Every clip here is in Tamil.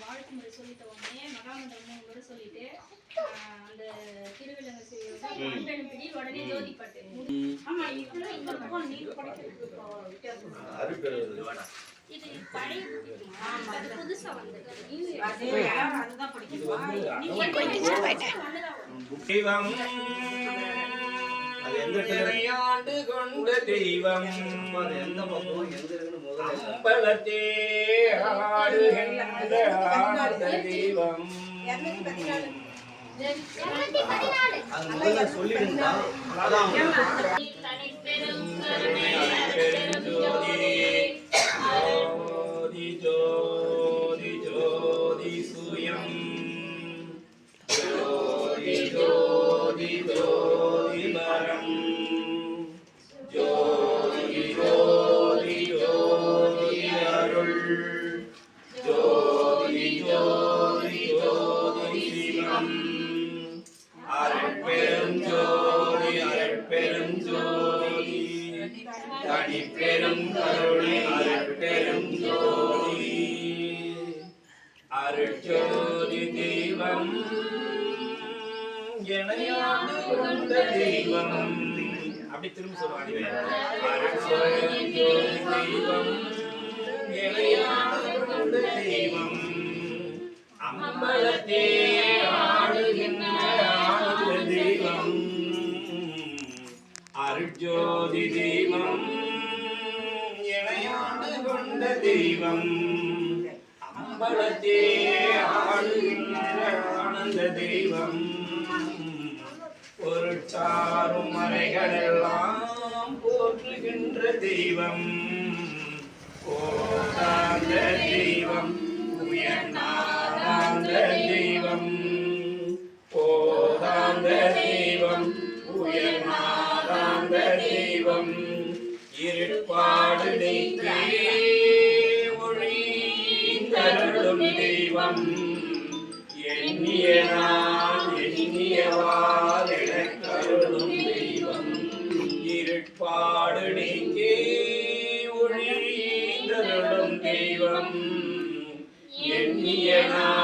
வாழ்க்கை அந்த சொல்லிட்ட உடனே மகாமந்திரம் முறை சொல்லிட்டு அந்த உடனே ஜோதி பாட்டு ஆமா நீர் இது பழைய? அது புதுசா தெய்வம். அது எந்த பேரு? ஆண்டு கொண்ட தெய்வம். அது எந்த பக்கம்? எங்க இருக்குன்னு முதல்ல அம்பலத்தே ஆடுகின்ற ஆனந்த தெய்வம். அது முதல்ல சொல்லிடுங்க. அதான். தனிப்பெரும் பெரும் கருணை அருட்பெரும் ஜோதி அருட்ஜோதி தெய்வம் இணையாண்டு கொண்ட தெய்வம். அப்படி திரும்ப சொல்லுவாங்க. தெய்வம் இணையாண்டு கொண்ட தெய்வம். அம்பலத்தே ஜோதி தெய்வம் இணையாண்டு கொண்ட தெய்வம். அம்பலத்தே ஆடுகின்ற ஆனந்த தெய்வம். பொருட்சாரும் மறைகளெல்லாம் போற்றுகின்ற தெய்வம். தெய்வம் இருப்பாடு நீக்கே ஒழிந்தருளும் தெய்வம் எண்ணிய நான் எண்ணியவால் எனக்கருளும் தெய்வம் இருட்பாடு நீக்கே ஒழிந்தருளும் தெய்வம் எண்ணிய நான்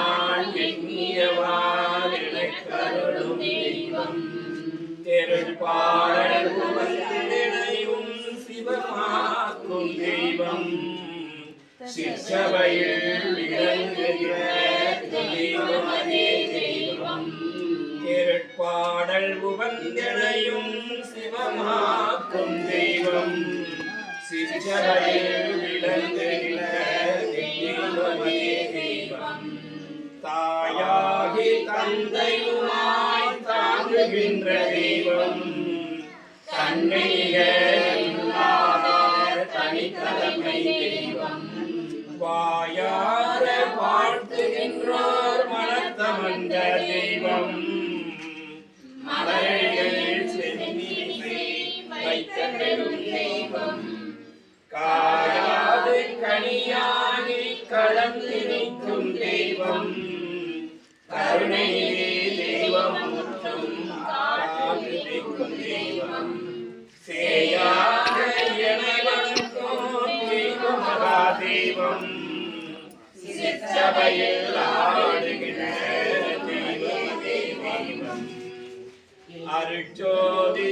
சிற்சபையில் விளங்குகிற தெய்வம் தெய்வம் திருப்பாடல் உவந்தனையும் சிவமாக்கும் தெய்வம். சிற்சபையில் விளங்குகிற தெய்வம் தாயாகி தந்தையுமாய் தாங்குகின்ற தெய்வம். தன்னை வாயார வாழ்த்துகின்றோர் மனத்தமந்த தெய்வம். காயாது கனியாகி கலந்து நிற்கும் தெய்வம். கருணையில் தெய்வம் சிற்றபையில் ஆடுகிற தெய்வமே அருட்ஜோதி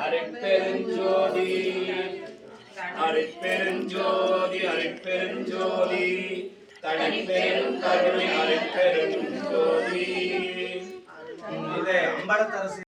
அருட்பெருஞ்சோதி அருட்பெருஞ்சோதி அருட்பெருஞ்சோதி தனிப்பெரும் கருணை அருட்பெருஞ்சோதி அம்பலத்தரசி